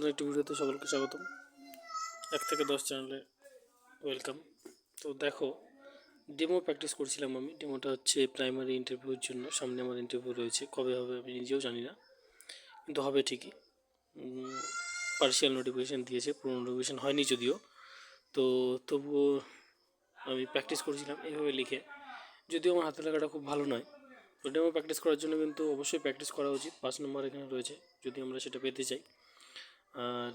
নতুন একটি ভিডিওতে সকলকে স্বাগতম। এক থেকে দশ চ্যানেলে ওয়েলকাম। তো দেখো, ডেমো প্র্যাকটিস করছিলাম আমি। ডেমোটা হচ্ছে প্রাইমারি ইন্টারভিউর জন্য। সামনে আমার ইন্টারভিউ রয়েছে। কবে হবে আমি নিজেও জানি না, কিন্তু হবে ঠিকই। পার্সিয়াল নোটিফিকেশান দিয়েছে পুরো নোটিফিকেশান হয়নি যদিও। তো তবুও আমি প্র্যাকটিস করছিলাম এইভাবে লিখে। যদিও আমার হাতে লেখাটা খুব ভালো নয়। তো ডেমো প্র্যাকটিস করার জন্য কিন্তু অবশ্যই প্র্যাকটিস করা উচিত। পাঁচ নম্বর এখানে রয়েছে, যদি আমরা সেটা পেতে চাই। আর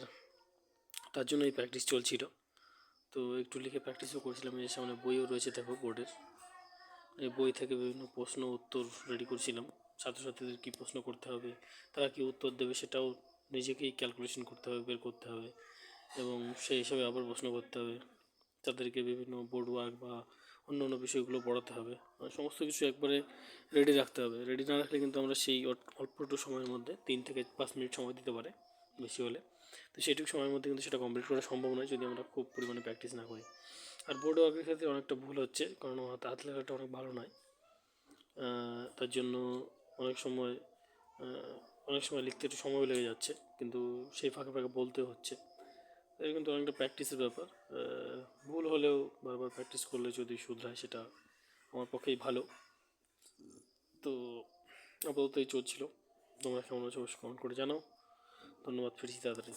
তার জন্য এই প্র্যাকটিস চলছিল। তো একটু লিখে প্র্যাকটিসও করছিলাম এই সামনে বইও রয়েছে দেখো বোর্ডের এই বই থেকে বিভিন্ন প্রশ্ন উত্তর রেডি করছিলাম। ছাত্রছাত্রীদের কী প্রশ্ন করতে হবে, তারা কী উত্তর দেবে সেটাও নিজেকেই ক্যালকুলেশন করতে হবে, বের করতে হবে। এবং সেই হিসাবে আবার প্রশ্ন করতে হবে। তাদেরকে বিভিন্ন বোর্ড ওয়ার্ক বা অন্য অন্য বিষয়গুলো পড়াতে হবে। সমস্ত কিছু একবারে রেডি রাখতে হবে। রেডি না রাখলে কিন্তু আমরা সেই অল্প একটু সময়ের মধ্যে তিন থেকে পাঁচ মিনিট সময় দিতে পারে। বেশি হলে। তো সেইটুকু সময়ের মধ্যে কিন্তু সেটা কমপ্লিট করা সম্ভব নয় যদি আমরা খুব পরিমাণে প্র্যাকটিস না করি। আর বোর্ড ওয়ার্কের ক্ষেত্রে অনেকটা ভুল হচ্ছে, কারণ আমার হাতে হাত লেখাটা অনেক ভালো নয়। তার জন্য অনেক সময় অনেক সময় লিখতে একটু সময় লেগে যাচ্ছে, কিন্তু সেই ফাঁকে ফাঁকে বলতে হচ্ছে। এটা কিন্তু অনেকটা প্র্যাকটিসের ব্যাপার। ভুল হলেও বারবার প্র্যাকটিস করলে যদি শুধরায় সেটা আমার পক্ষেই ভালো। তো আপাতত এই চলছিল। তোমরা কেমন আছো অবশ্যই কমেন্ট করে জানাও। ধন্যবাদ ফিরছি তাড়াতাড়ি